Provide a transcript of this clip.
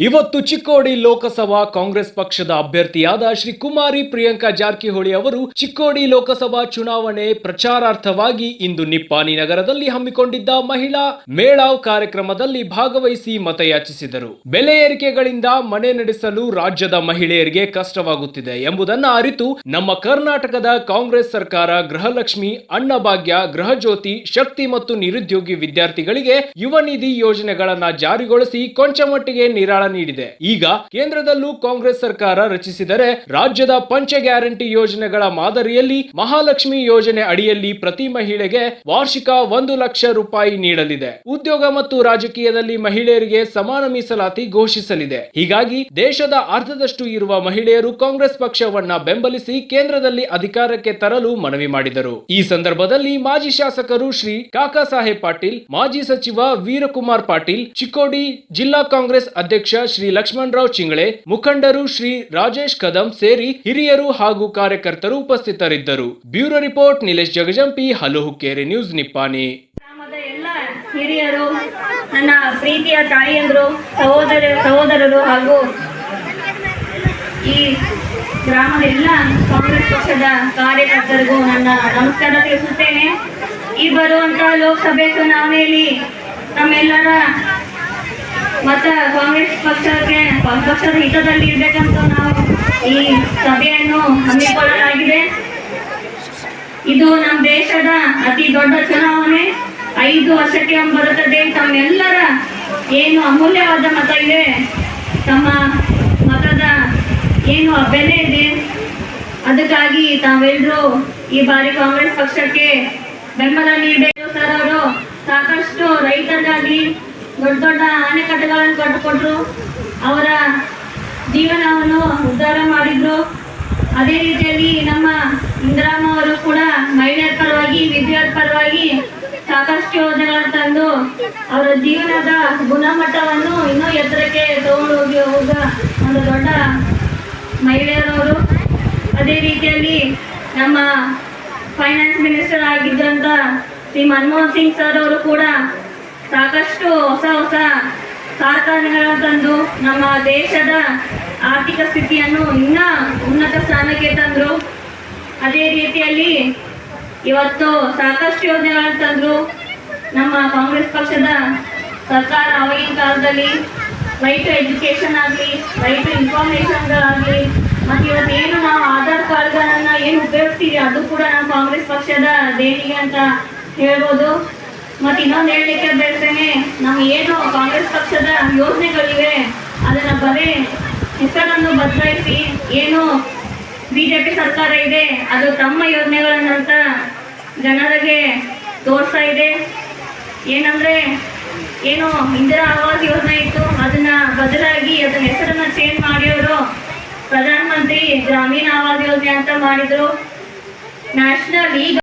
ಇವತ್ತು ಚಿಕ್ಕೋಡಿ ಲೋಕಸಭಾ ಕಾಂಗ್ರೆಸ್ ಪಕ್ಷದ ಅಭ್ಯರ್ಥಿಯಾದ ಶ್ರೀ ಕುಮಾರಿ ಪ್ರಿಯಾಂಕಾ ಜಾರಕಿಹೊಳಿ ಅವರು ಚಿಕ್ಕೋಡಿ ಲೋಕಸಭಾ ಚುನಾವಣೆ ಪ್ರಚಾರಾರ್ಥವಾಗಿ ಇಂದು ನಿಪ್ಪಾನಿ ನಗರದಲ್ಲಿ ಹಮ್ಮಿಕೊಂಡಿದ್ದ ಮಹಿಳಾ ಮೇಳಾವ್ ಕಾರ್ಯಕ್ರಮದಲ್ಲಿ ಭಾಗವಹಿಸಿ ಮತಯಾಚಿಸಿದರು. ಬೆಲೆ ಏರಿಕೆಗಳಿಂದ ಮನೆ ನಡೆಸಲು ರಾಜ್ಯದ ಮಹಿಳೆಯರಿಗೆ ಕಷ್ಟವಾಗುತ್ತಿದೆ ಎಂಬುದನ್ನು ಅರಿತು ನಮ್ಮ ಕರ್ನಾಟಕದ ಕಾಂಗ್ರೆಸ್ ಸರ್ಕಾರ ಗೃಹಲಕ್ಷ್ಮಿ, ಅನ್ನಭಾಗ್ಯ, ಗೃಹಜ್ಯೋತಿ, ಶಕ್ತಿ ಮತ್ತು ನಿರುದ್ಯೋಗಿ ವಿದ್ಯಾರ್ಥಿಗಳಿಗೆ ಯುವ ನಿಧಿ ಯೋಜನೆಗಳನ್ನ ಜಾರಿಗೊಳಿಸಿ ಕೊಂಚ ಮಟ್ಟಿಗೆ ನಿರಾಳ ನೀಡಿದೆ. ಈಗ ಕೇಂದ್ರದಲ್ಲೂ ಕಾಂಗ್ರೆಸ್ ಸರ್ಕಾರ ರಚಿಸಿದರೆ ರಾಜ್ಯದ ಪಂಚ ಗ್ಯಾರಂಟಿ ಯೋಜನೆಗಳ ಮಾದರಿಯಲ್ಲಿ ಮಹಾಲಕ್ಷ್ಮಿ ಯೋಜನೆ ಅಡಿಯಲ್ಲಿ ಪ್ರತಿ ಮಹಿಳೆಗೆ ವಾರ್ಷಿಕ ಒಂದು ಲಕ್ಷ ರೂಪಾಯಿ ನೀಡಲಿದೆ. ಉದ್ಯೋಗ ಮತ್ತು ರಾಜಕೀಯದಲ್ಲಿ ಮಹಿಳೆಯರಿಗೆ ಸಮಾನ ಮೀಸಲಾತಿ ಘೋಷಿಸಲಿದೆ. ಹೀಗಾಗಿ ದೇಶದ ಅರ್ಧದಷ್ಟು ಇರುವ ಮಹಿಳೆಯರು ಕಾಂಗ್ರೆಸ್ ಪಕ್ಷವನ್ನ ಬೆಂಬಲಿಸಿ ಕೇಂದ್ರದಲ್ಲಿ ಅಧಿಕಾರಕ್ಕೆ ತರಲು ಮನವಿ ಮಾಡಿದರು. ಈ ಸಂದರ್ಭದಲ್ಲಿ ಮಾಜಿ ಶಾಸಕರು ಶ್ರೀ ಕಾಕಾ ಸಾಹೇಬ್ ಪಾಟೀಲ್, ಮಾಜಿ ಸಚಿವ ವೀರಕುಮಾರ್ ಪಾಟೀಲ್, ಚಿಕ್ಕೋಡಿ ಜಿಲ್ಲಾ ಕಾಂಗ್ರೆಸ್ ಅಧ್ಯಕ್ಷ ಶ್ರೀ ಲಕ್ಷ್ಮಣರಾವ್ ಚಿಂಗಳೆ, ಮುಖಂಡರು ಶ್ರೀ ರಾಜೇಶ್ ಕದಂ ಸೇರಿ ಹಿರಿಯರು ಹಾಗೂ ಕಾರ್ಯಕರ್ತರು ಉಪಸ್ಥಿತರಿದ್ದರು. Bureau report, Nilesh Jagajampi hello news Nippani. ಎಲ್ಲ ಹಿರಿಯರು, ನನ್ನ ಪ್ರೀತಿಯ ತಾಯಿಯಂದರು, ಸಹೋದರ, ಸಹೋದರರು ಹಾಗೂ ಈ ಗ್ರಾಮದ ಎಲ್ಲ ಕಾಂಗ್ರೆಸ್ ಪಕ್ಷದ ಕಾರ್ಯಕರ್ತರಿಗೂ ನನ್ನ ನಮಸ್ಕಾರ ತಿಳಿಸುತ್ತೇನೆ. ಈ ಬರುವಂತಹ ಲೋಕಸಭೆ ಚುನಾವಣೆಯಲ್ಲಿ ನಮ್ಮೆಲ್ಲರ ಮತ ಕಾಂಗ್ರೆಸ್ ಪಕ್ಷಕ್ಕೆ ಪಕ್ಷದ ಹಿತದಲ್ಲಿ ಇರಬೇಕಂತ ನಾವು ಈ ಸಭೆಯನ್ನು ಹಮ್ಮಿಕೊಳ್ಳಲಾಗಿದೆ. ಇದು ನಮ್ಮ ದೇಶದ ಅತಿ ದೊಡ್ಡ ಚುನಾವಣೆ. ಐದು ವರ್ಷಕ್ಕೆ ಬರುತ್ತದೆ ತಮ್ಮೆಲ್ಲರ ಏನು ಅಮೂಲ್ಯವಾದ ಮತ ಇದೆ, ತಮ್ಮ ಮತದ ಏನು ಬೆಲೆ ಇದೆ, ಅದಕ್ಕಾಗಿ ತಾವೆಲ್ಲರೂ ಈ ಬಾರಿ ಕಾಂಗ್ರೆಸ್ ಪಕ್ಷಕ್ಕೆ ಬೆಂಬಲ ನೀಡಬೇಕು. ಸರ್ ಅವರು ಸಾಕಷ್ಟು ರೈತರಿಗಾಗಲಿ ದೊಡ್ಡ ದೊಡ್ಡ ಅಣೆಕಟ್ಟುಗಳನ್ನು ಕಟ್ಟಿಕೊಟ್ರು ಅವರ ಜೀವನವನ್ನು ಉದ್ಧಾರ ಮಾಡಿದ್ರು. ಅದೇ ರೀತಿಯಲ್ಲಿ ನಮ್ಮ ಇಂದಿರಾಮ ಅವರು ಕೂಡ ಮಹಿಳೆಯರ ಪರವಾಗಿ ವಿದ್ಯಾರ್ಥಿ ಪರವಾಗಿ ಸಾಕಷ್ಟು ಯೋಜನೆಗಳನ್ನು ತಂದು ಅವರ ಜೀವನದ ಗುಣಮಟ್ಟವನ್ನು ಇನ್ನೂ ಎತ್ತರಕ್ಕೆ ತಗೊಂಡು ಹೋಗಿ ಹೋಗ ಒಂದು ದೊಡ್ಡ ಮಹಿಳೆಯರವರು. ಅದೇ ರೀತಿಯಲ್ಲಿ ನಮ್ಮ ಫೈನಾನ್ಸ್ ಮಿನಿಸ್ಟರ್ ಆಗಿದ್ದಂಥ ಶ್ರೀ ಮನಮೋಹನ್ ಸಿಂಗ್ ಸರ್ ಅವರು ಕೂಡ ಸಾಕಷ್ಟು ಹೊಸ ಹೊಸ ಕಾರ್ಖಾನೆಗಳನ್ನು ತಂದು ನಮ್ಮ ದೇಶದ ಆರ್ಥಿಕ ಸ್ಥಿತಿಯನ್ನು ಇನ್ನ ಉನ್ನತ ಸ್ಥಾನಕ್ಕೆ ತಂದರು. ಅದೇ ರೀತಿಯಲ್ಲಿ ಇವತ್ತು ಸಾಕಷ್ಟು ಯೋಜನೆಗಳನ್ನು ತಂದ್ರು. ನಮ್ಮ ಕಾಂಗ್ರೆಸ್ ಪಕ್ಷದ ಸರ್ಕಾರ ಅವಾಗಿನ ಕಾಲದಲ್ಲಿ ರೈಟ್ ಎಜುಕೇಷನ್ ಆಗಲಿ ರೈಟ್ ಇನ್ಫಾರ್ಮೇಷನ್ಗಳಾಗಲಿ ಮತ್ತು ಇವತ್ತೇನು ನಾವು ಆಧಾರ್ ಕಾರ್ಡ್ಗಳನ್ನು ಏನು ಉಪಯೋಗಿಸ್ತೀವಿ ಅದು ಕೂಡ ನಮ್ಮ ಕಾಂಗ್ರೆಸ್ ಪಕ್ಷದ ದೇಣಿಗೆ ಅಂತ ಹೇಳ್ಬೋದು. ಮತ್ತು ಇನ್ನೊಂದು ಹೇಳಲಿಕ್ಕೆ ಬೇಡ್ತೇನೆ ನಮ್ಮ ಏನು ಕಾಂಗ್ರೆಸ್ ಪಕ್ಷದ ಯೋಜನೆಗಳಿವೆ, ಅದನ್ನ ಬರೀ, ಹೆಸರನ್ನು ಬದಲಾಯಿಸಿ, ಏನು ಬಿಜೆಪಿ ಸರ್ಕಾರ ಇದೆ, ಅದು ತಮ್ಮ ಯೋಜನೆಗಳನ್ನಂತ ಜನರಿಗೆ ತೋರಿಸ್ತಾ ಇದೆ. ಏನಂದ್ರೆ, ಏನು ಇಂದಿರಾ ಆವಾಸ್ ಯೋಜನೆ ಇತ್ತು, ಅದನ್ನ ಬದಲಾಗಿ ಅದನ್ನ ಹೆಸರನ್ನ ಚೇಂಜ್ ಮಾಡಿಯವರು ಪ್ರಧಾನಮಂತ್ರಿ ಪ್ರಧಾನ ಗ್ರಾಮೀಣ ಆವಾಸ್ ಯೋಜನೆ ಅಂತ ಮಾಡಿದ್ರು. ನ್ಯಾಷನಲ್ ಈಗ